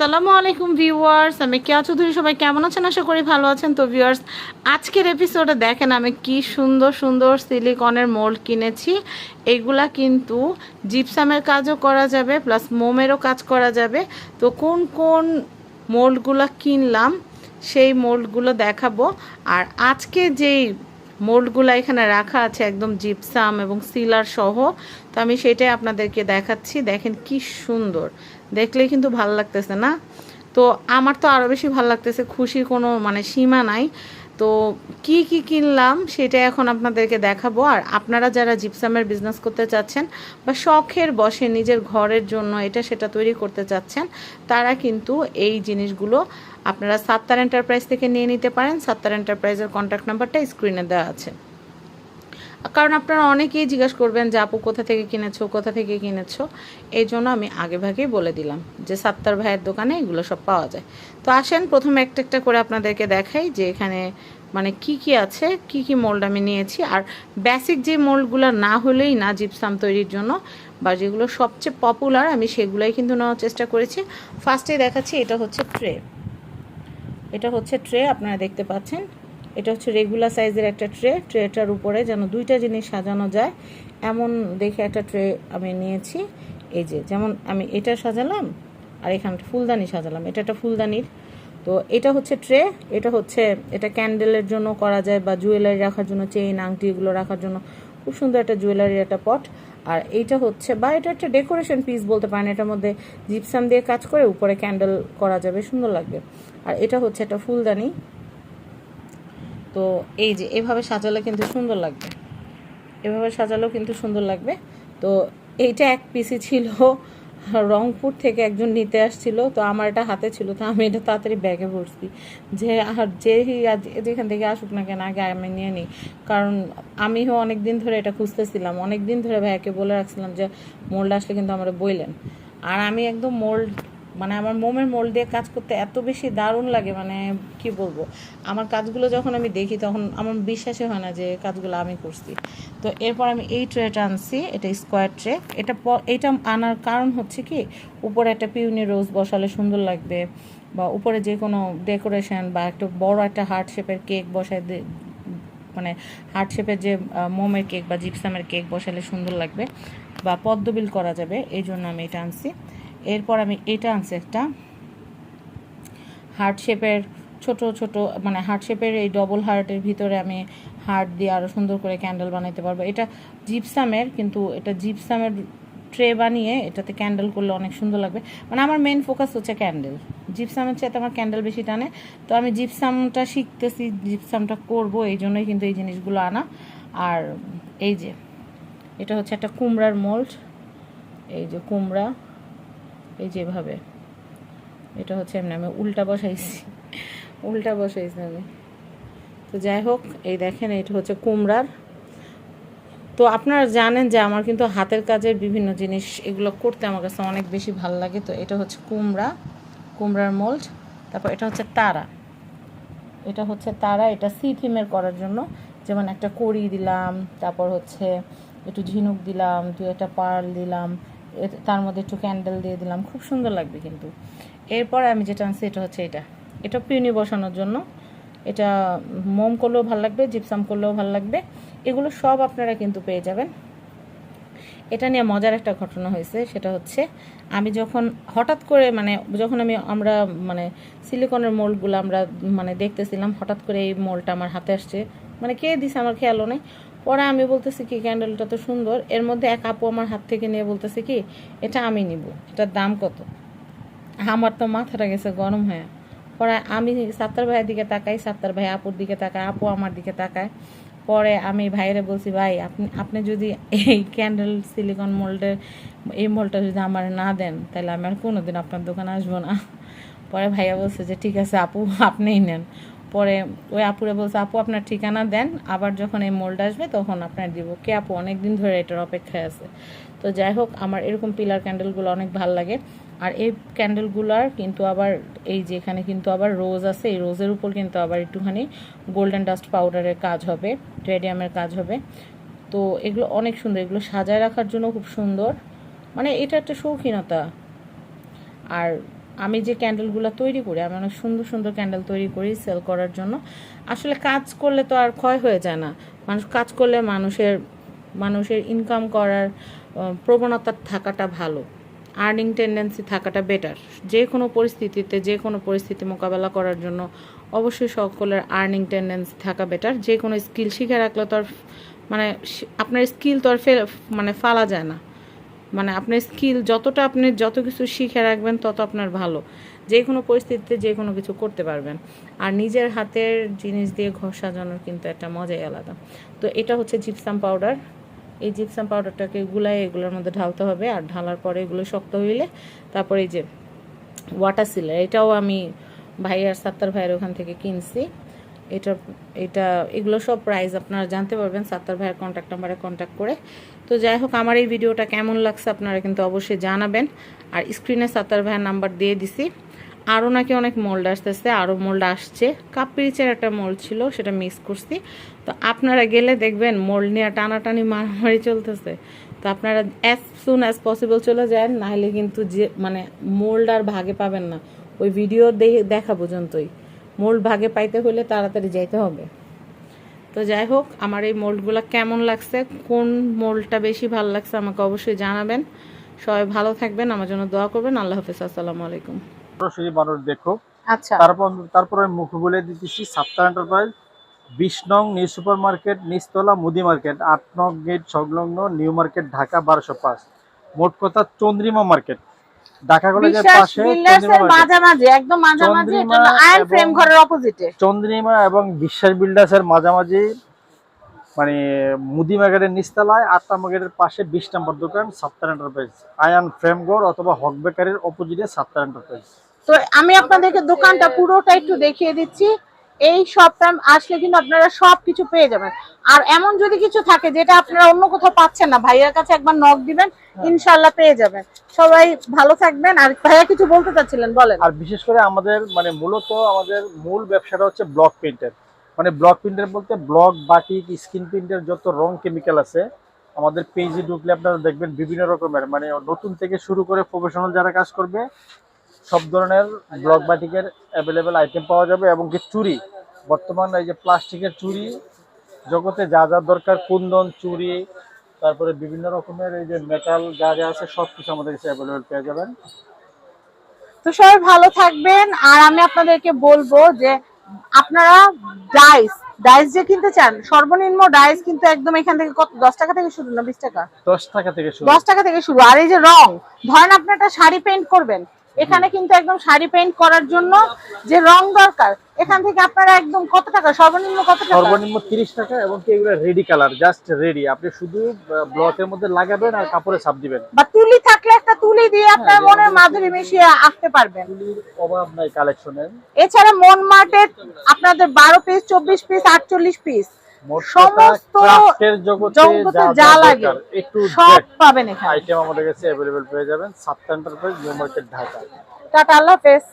আসসালামু আলাইকুম ভিউয়ার্স, আমি কেয়া চৌধুরী সবাই কেমন আছেন? আশা করি ভালো আছেন। তো ভিউয়ার্স, আজকের এপিসোডে দেখেন আমি কি সুন্দর সুন্দর সিলিকনের মোল্ড কিনেছি। এগুলা কিন্তু জিপসামের কাজও করা যাবে প্লাস মোমেরও কাজ করা যাবে। তো কোন কোন মোল্ডগুলো কিনলাম, সেই মোল্ডগুলো দেখাবো। আর আজকে যেই মোল্ডগুলো এখানে রাখা আছে, একদম জিপসাম এবং সিলার সহ, তো আমি সেটাই আপনাদেরকে দেখাচ্ছি। দেখেন কি সুন্দর। দেখলেই কিন্তু ভালো লাগতেছে না। তো আমার তো আরও বেশি ভালো লাগতেছে, খুশির কোনো মানে সীমা নাই। তো কি কি কিনলাম সেটা এখন আপনাদেরকে দেখাবো। আর আপনারা যারা জিপসামের বিজনেস করতে চাচ্ছেন বা শখের বসে নিজের ঘরের জন্য এটা সেটা তৈরি করতে চাচ্ছেন, তারা কিন্তু এই জিনিসগুলো আপনারা সাত্তার এন্টারপ্রাইজ থেকে নিয়ে নিতে পারেন। সাত্তার এন্টারপ্রাইজের কন্ট্যাক্ট নাম্বারটা স্ক্রিনে দেওয়া আছে। কারণ আপনারা অনেকেই জিজ্ঞাসা করবেন যে, আপু, কোথা থেকে কিনেছো? কোথা থেকে কিনেছো? এই জন্য আমি আগে ভাগেই বলে দিলাম যে, সাত্তার ভাইয়ের দোকানে এগুলো সব পাওয়া যায়। তো আসেন, প্রথমে একটা একটা করে আপনাদেরকে দেখাই যে, এখানে মানে কি কি আছে, কি কি মোল্ড আমি নিয়েছি। আর বেসিক যে মোল্ডগুলো না হলেই না জিপসাম তৈরির জন্য বা যেগুলো সবচেয়ে পপুলার আমি সেগুলোই কিন্তু নেওয়ার চেষ্টা করেছি। ফার্স্টে দেখাচ্ছি, এটা হচ্ছে ট্রে এটা হচ্ছে ট্রে আপনারা দেখতে পাচ্ছেন। এটা হচ্ছে রেগুলার সাইজের একটা ট্রে ট্রেটার উপরে যেন দুইটা জিনিস সাজানো যায়। এমন দেখে একটা ট্রে আমি নিয়েছি। এই যে, যেমন আমি এটা সাজালাম আর এখানে একটা ফুলদানি সাজালাম। এটা একটা ফুলদানির। তো এটা হচ্ছে ট্রে এটা হচ্ছে, এটা ক্যান্ডেলের জন্য করা যায় বা জুয়েলারি রাখার জন্য চেইন আংটি এগুলো রাখার জন্য। খুব সুন্দর একটা জুয়েলারি একটা পট আর এইটা হচ্ছে, বা এটা একটা ডেকোরেশন পিস বলতে পারেন। এটার মধ্যে জিপসাম দিয়ে কাজ করে উপরে ক্যান্ডেল করা যাবে, সুন্দর লাগবে। আর এটা হচ্ছে একটা ফুলদানি। তো এই যে, এভাবে সাজালে কিন্তু সুন্দর লাগবে। এভাবে সাজালেও কিন্তু সুন্দর লাগবে। তো এইটা এক পিসি ছিল। রংপুর থেকে একজন নিতে আসছিল। তো আমার এটা হাতে ছিল। তো আমি এটা তাড়াতাড়ি ব্যাগে ভরছি। যে আর যে যেখান থেকে আসুক না কেন, আগে আমি নিয়ে নিই। কারণ আমিও অনেক দিন ধরে এটা খুঁজতেছিলাম। অনেক দিন ধরে ভাইয়াকে বলে রাখছিলাম যে মোল্ড আসলে কিন্তু আমরা বইলেন। আর আমি একদম মোল্ড মানে আমার মোমের মোল্ড দিয়ে কাজ করতে এত বেশি দারুণ লাগে মানে কি বলব? আমার কাজগুলো যখন আমি দেখি তখন আমার বিশ্বাসই হয় না যে কাজগুলো আমি করছি। তো এরপর আমি এই ট্রেটা আনছি, এটা স্কোয়ার ট্রে এটা এটা আনার কারণ হচ্ছে কি, উপরে একটা পিউনি রোজ বসালে সুন্দর লাগবে, বা উপরে যে কোনো ডেকোরেশন বা একটা বড় একটা হার্ট শেপের কেক বসায় মানে হার্ট শেপের যে মোমের কেক বা জিপসামের কেক বসালে সুন্দর লাগবে, বা পদ্মবিল করা যাবে, এই জন্য আমি এটা আনছি। এরপর আমি এটা আনছি একটা হার্ট শেপের ছোট ছোট মানে হার্ট শেপের এই ডবল হার্টের ভিতরে আমি হার্ট দিয়ে আরও সুন্দর করে ক্যান্ডেল বানাইতে পারব। এটা জিপসামের কিন্তু এটা জিপসামের ট্রে বানিয়ে এটাতে ক্যান্ডেল করলে অনেক সুন্দর লাগবে। মানে আমার মেন ফোকাস হচ্ছে ক্যান্ডেল জিপসামের চাইতে আমার ক্যান্ডেল বেশি টানে। তো আমি জিপসামটা শিখতেছি জিপসামটা করব, এই জন্যই কিন্তু এই জিনিসগুলো আনা। আর এই যে, এটা হচ্ছে একটা কুমড়ার মোল্ড এই যে কুমড়া। এই যেভাবে। এটা হচ্ছে এমনি আমি উল্টা বসাইছি। উল্টা বসাইছি আমি। তো যাই হোক, এই দেখেন, এটা হচ্ছে কুমড়ার। তো আপনারা জানেন যে আমার কিন্তু হাতের কাজের বিভিন্ন জিনিস এগুলো করতে আমার কাছে অনেক বেশি ভালো লাগে। তো এটা হচ্ছে কুমড়া, কুমড়ার মোল্ড। তারপর এটা হচ্ছে তারা। এটা হচ্ছে তারা, এটা সি থিমের করার জন্য। যেমন একটা কড়ি দিলাম, তারপর হচ্ছে একটু ঝিনুক দিলাম দু একটা পার্ল দিলাম। তার মধ্যে একটু ক্যান্ডেল দিয়ে দিলাম। খুব সুন্দর লাগবে কিন্তু। এরপর আমি যেটা আনছি, এটা হচ্ছে এটা। এটা পিউনি বসানোর জন্য। এটা মোম করলেও ভালো লাগবে জিপসাম করলেও ভালো লাগবে। এগুলো সব আপনারা কিন্তু পেয়ে যাবেন। এটা নিয়ে মজার একটা ঘটনা হয়েছে। সেটা হচ্ছে, আমি যখন হঠাৎ করে মানে যখন আমি আমরা মানে সিলিকনের মোল্ডগুলো আমরা মানে দেখতেছিলাম, হঠাৎ করে এই মোলটা আমার হাতে আসছে। মানে কে দিছে? আমার খেয়ালও নেই। পরে আমি বলতেছি কি ক্যান্ডেলটা তো সুন্দর, এর মধ্যে এক আপু আমার হাত থেকে নিয়ে বলতেছে কি, এটা আমি নিব, এটার দাম কত? আমার তো মাথাটা গেছে গরম হয়ে। পরে আমি সাত্তার ভাইয়ের দিকে তাকাই, সাত্তার ভাই আপুর দিকে তাকায়, আপু আমার দিকে তাকায়। পরে আমি ভাইরে বলছি, ভাই, আপনি আপনি যদি এই ক্যান্ডেল সিলিকন মোল্ডের এই মোল্ডটা যদি আমার না দেন, তাহলে আমি আর কোনোদিন আপনার দোকানে আসব না। পরে ভাইয়া বলছে যে, ঠিক আছে আপু, আপনিই নেন। পরে ওই আপুরে বলছে, আপু, আপনার ঠিকানা দেন, আবার যখন এই মোল্ড আসবে তখন আপনার দিব। কে আপু? অনেক দিন ধরে এটার অপেক্ষায় আছে। তো যাই হোক, আমার এরকম পিলার ক্যান্ডেলগুলো অনেক ভালো লাগে। আর এই ক্যান্ডেলগুলার কিন্তু আবার, এই যে এখানে কিন্তু আবার রোজ আছে, এই রোজের উপর কিন্তু আবার একটুখানি গোল্ডেন ডাস্ট পাউডারের কাজ হবে রেডিয়ামের কাজ হবে। তো এগুলো অনেক সুন্দর, এগুলো সাজায় রাখার জন্য খুব সুন্দর। মানে এটা একটা শৌখিনতা। আর আমি যে ক্যান্ডেলগুলো তৈরি করি, আমি অনেক সুন্দর সুন্দর ক্যান্ডেল তৈরি করি সেল করার জন্য। আসলে কাজ করলে তো আর ক্ষয় হয়ে যায় না। মানুষ, কাজ করলে মানুষের মানুষের ইনকাম করার প্রবণতা থাকাটা ভালো। আর্নিং টেন্ডেন্সি থাকাটা বেটার যে কোনো পরিস্থিতিতে, যে কোনো পরিস্থিতি মোকাবেলা করার জন্য অবশ্যই সকলের আর্নিং টেন্ডেন্সি থাকা বেটার যে কোনো স্কিল শিখে রাখলে তো আর মানে আপনার স্কিল তো আর মানে ফালা যায় না। মানে আপনার স্কিল যতটা আপনি যত কিছু শিখে রাখবেন, তত আপনার ভালো। যে কোনো পরিস্থিতিতে যে কোনো কিছু করতে পারবেন। আর নিজের হাতের জিনিস দিয়ে ঘর সাজানোর কিন্তু একটা মজাই আলাদা। তো এটা হচ্ছে জিপসাম পাউডার এই জিপসাম পাউডারটাকে গুলাই এগুলোর মধ্যে ঢালতে হবে। আর ঢালার পরে এগুলো শক্ত হইলে তারপরে এই যে ওয়াটার সিলার এটাও আমি ভাইয়ার, সাত্তার ভাইয়ের ওখান থেকে কিনছি। এটা এটা, এগুলো সব প্রাইস আপনারা জানতে পারবেন। সাত্তার ভাইয়ের কন্ট্যাক্ট নাম্বারে কন্ট্যাক্ট করে। তো যাই হোক, আমার এই ভিডিওটা কেমন লাগছে আপনারা কিন্তু অবশ্যই জানাবেন। আর স্ক্রিনে সাত্তার ভাইয়ের নাম্বার দিয়ে দিছি। আরও নাকি অনেক মোল্ড আসতেছে, আরও মোল্ড আসছে। কাপ পিরিচের একটা মোল্ড ছিল, সেটা মিস করছি। তো আপনারা গেলে দেখবেন মোল্ড নিয়ে টানাটানি মারামারি চলতেছে। তো আপনারা অ্যাজ সুন অ্যাজ পসিবল চলে যান, নাহলে কিন্তু যে মানে মোল্ড আর ভাগে পাবেন না। ওই ভিডিও দেখা পর্যন্তই। মোল্ড ভাগে পাইতে হলে তাড়াতাড়ি যাইতে হবে। তো যাই হোক আমার এই মোল্ডগুলো কেমন লাগছে কোন মোল্ডটা বেশি ভালো লাগছে আমাকে অবশ্যই জানাবেন। সবাই ভালো থাকবেন আমার জন্য দোয়া করবেন। আল্লাহ হাফিজ আসসালামু আলাইকুম। সরাসরি মানুষ দেখো। আচ্ছা। তারপর তারপরে মুখ বলে দিতেছি সাপ্তাহ এন্টারপ্রাইজ বিশ নং নিউ সুপার মার্কেট নিচতলা মুদি মার্কেট আট নং গেট সংলগ্ন নিউ মার্কেট ঢাকা বারোশো পাঁচ। মোট কথা চন্দ্রিমা মার্কেট। ঢাকা কলেজের পাশে মাঝামাঝি একদম মাঝামাঝি এটা আয়ন এবং- ফ্রেম ঘরের অপোজিটে চন্দ্রিমা এবং বিশ্বাস বিল্ডার্সের মাঝামাঝি মানে মুদি মার্কেটের নিচতলায় আটটা মার্কেটের পাশে বিশ নম্বর দোকান সাপ্তাহ এন্টারপ্রাইজ আয়ান ফ্রেমগড় অথবা হক বেকারির অপোজিটে সাপ্তাহ এন্টারপ্রাইজ তো আমি আপনাদেরকে দোকানটা পুরোটা একটু দেখিয়ে দিচ্ছি। এই শপটা আসলে কিন্তু আপনারা সব কিছু পেয়ে যাবেন। আর এমন যদি কিছু থাকে যেটা আপনারা অন্য কোথাও পাচ্ছেন না ভাইয়ার কাছে একবার নক দিবেন ইনশাল্লাহ পেয়ে যাবেন। সবাই ভালো থাকবেন। আর ভাইয়া কিছু বলতে চাচ্ছিলেন বলেন। আর বিশেষ করে আমাদের মানে মূলত আমাদের মূল ব্যবসাটা হচ্ছে ব্লক প্রিন্টের মানে ব্লক প্রিন্টার বলতে ব্লক বাটিক স্ক্রিন প্রিন্টের যত রং কেমিক্যাল আছে আমাদের পেজে ঢুকলে আপনারা দেখবেন বিভিন্ন রকমের। মানে নতুন থেকে শুরু করে প্রফেশনাল যারা কাজ করবে সব ধরনের ব্লক বাটিকের অ্যাভেলেবেল আইটেম পাওয়া যাবে এবং কি চুড়ি বর্তমান এই যে প্লাস্টিকের চুড়ি জগতে যা যা দরকার কুন্দন চুড়ি তারপরে বিভিন্ন রকমের এই যে মেটাল যা যা আছে সব কিছু আমাদের কাছে অ্যাভেলেবেল পেয়ে যাবেন। তো সবাই ভালো থাকবেন আর আমি আপনাদেরকে বলব যে আপনারা ডাইস ডাইস যে কিনতে চান সর্বনিম্ন ডাইস কিন্তু একদম এখান থেকে কত দশ টাকা থেকে শুরু না বিশ টাকা? দশ টাকা থেকে শুরু। দশ টাকা থেকে শুরু। আর এই যে রং ধরেন আপনি একটা শাড়ি পেইন্ট করবেন এখানে কিন্তু একদম শাড়ি পেইন্ট করার জন্য যে রং দরকার এখান থেকে আপনারা একদম কত টাকা? সর্বনিম্ন কত টাকা? সর্বনিম্ন তিরিশ টাকা এবং কি এগুলো রেডি কালার জাস্ট রেডি আপনি শুধু ব্লকের মধ্যে লাগাবেন আর কাপড়ে ছাপ দিবেন। বা তুলি থাকলে একটা তুলি দিয়ে আপনার হ্যাঁ, মনের যেমন- মাধুরী মিশিয়ে আঁকতে পারবেন। তুলির অভাব নাই কালেকশনের এছাড়া মন আপনাদের বারো পিস চব্বিশ পিস আটচল্লিশ পিস মোট সমস্ত জগতে যা লাগে সব পাবেন এখানে। আইটেম আমাদের কাছে अवेलेबल পেয়ে যাবেন। সাপ্তাহ enterprise new market Dhaka tata আল্লাহ হাফেজ।